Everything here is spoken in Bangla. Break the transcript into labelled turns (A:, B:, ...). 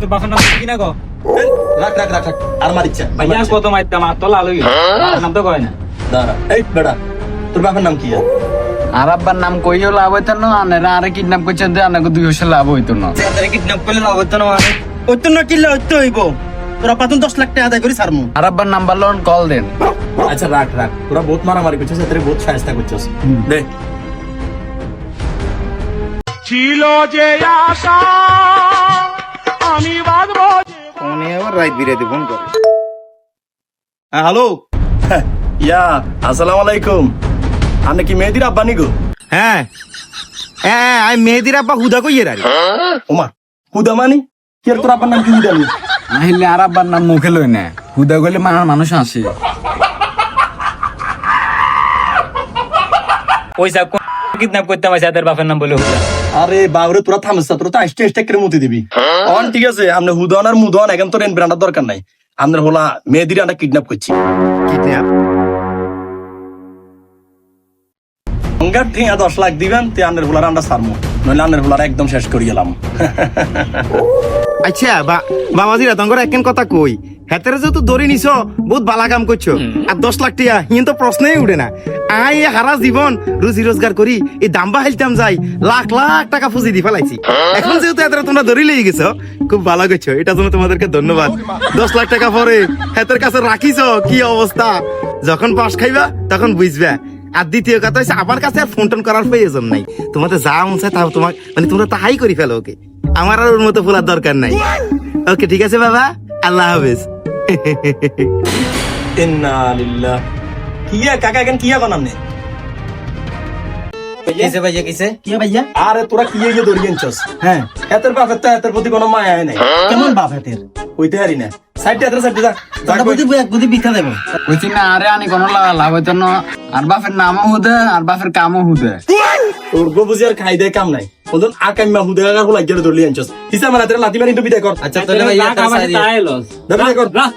A: তোর বাপের নাম কি। না গো
B: রাখ রাখ রাখ রাখ। আর মারিচ্ছে আর
A: ভাইয়া কত মারতাম আর তো লাল নাম তো কয় না।
B: দাঁড়া। এই বেটা তোর বাপের নাম কি আর?
C: আর আব্বার নাম কইও লাভ হইতো না আনেরা আরে কিডন্যাপ করছে দে আনাকে দুই হসে লাভ হইতো না।
D: কিডন্যাপ করলে লাভ হইতো না মানে হইতো না কিনলে হইতো হইব। তোরা পাতুন দশ লাখ টাকা আদায় করি সারমু
C: আর আব্বার নাম্বার লোন কল দেন।
B: আচ্ছা রাখ রাখ। তোরা বহুত মারামারি করছিস এতে বহুত সাহায্য করছিস। দে।
E: ছিল যে আশা যে
D: ফোনে আবার রাইত বিরাইতে ফোন করে। হ্যাঁ হ্যালো।
B: ইয়া আসসালামু আলাইকুম। আপনি কি মেহেদির আব্বানি গো?
D: হ্যাঁ। হ্যাঁ আমি মেহেদির আব্বা হুদা
B: ওমা হুদা মানি? কি আর তোর আব্বার নাম কি হুদা নি?
C: আর আব্বার নাম মুখে লই না। হুদা গলে মানার মানুষ আসে।
A: কিডন্যাপ করতাম আছে তাদের বাপের নাম বলে হুদা।
B: আরে বাবরে তোরা থামস না, তোরা তো আইস্টে আইস্টে করে মুতি দিবি। অন ঠিক আছে আপনি হুদন আর মুদন এখন তোর এন ব্র্যান্ডার দরকার নাই। আপনার হলা মেহেদির আনা কিডন্যাপ করছি।
D: কিডন্যাপ
B: ঠিঙা দশ লাখ দিবেন তে আন্নের হোলার আমরা সারমু নইলে আন্নের হোলার একদম শেষ করে গেলাম
D: আচ্ছা বা বাবাজিরা তঙ্গর একখান কথা কই। হেতারে যেহেতু ধরে নিছ বহুত বালা কাম করছ। আর দশ লাখ টিয়া হিন তো প্রশ্নই উঠে না। আই এ হারা জীবন রুজি রোজগার করি এই দাম্বা হাইলতাম যাই লাখ লাখ টাকা ফুজি দি ফেলাইছি এখন যেহেতু এতটা তোমরা ধরে লেগে গেছো খুব ভালো করছ এটা জন্য তোমাদেরকে ধন্যবাদ। দশ লাখ টাকা পরে হেতের কাছে রাখিছ কি অবস্থা যখন পাশ খাইবা তখন বুঝবা। আর দ্বিতীয় কথা হচ্ছে আমার কাছে আর ফোন টোন করার প্রয়োজন নাই। তোমাদের যা মন চায় তা তোমার মানে তোমরা তাহাই করি ফেলো ওকে। আমার আর ওর মতো ফোলার দরকার নাই। ওকে ঠিক আছে বাবা? আল্লাহ হাফেজ।
B: ইন্না লিল্লাহ কিয়া কাকা এখন কিয়া বানাম নে
D: কিসে ভাইয়া কিসে কি ভাইয়া
B: আরে তোরা কি গিয়ে দৌড়ি আনছস হ্যাঁ এতের বাপের তো এতের প্রতি কোনো মায়া নাই
D: কেমন বাপ
B: না সাইডে এতের সাইডে যা যা
D: দাদা বুঝি এক বুঝি বিথা দেবো
C: কইছি না আরে আনি কোনো লা- লাভ হইতো না আর বাপের নামও হুদে আর বাপের কামও হুদে
B: তোর গো বুঝি আর খাই দেয় কাম নাই ওজন আকাইমা হুদে কাকা গুলা গেলে ধরলি আনছস। হিসাব মানে তোরা লাতি মারি তো বিদায় কর।
D: আচ্ছা তাহলে
A: তাই লস।
B: দাবি কর।
A: রাখ।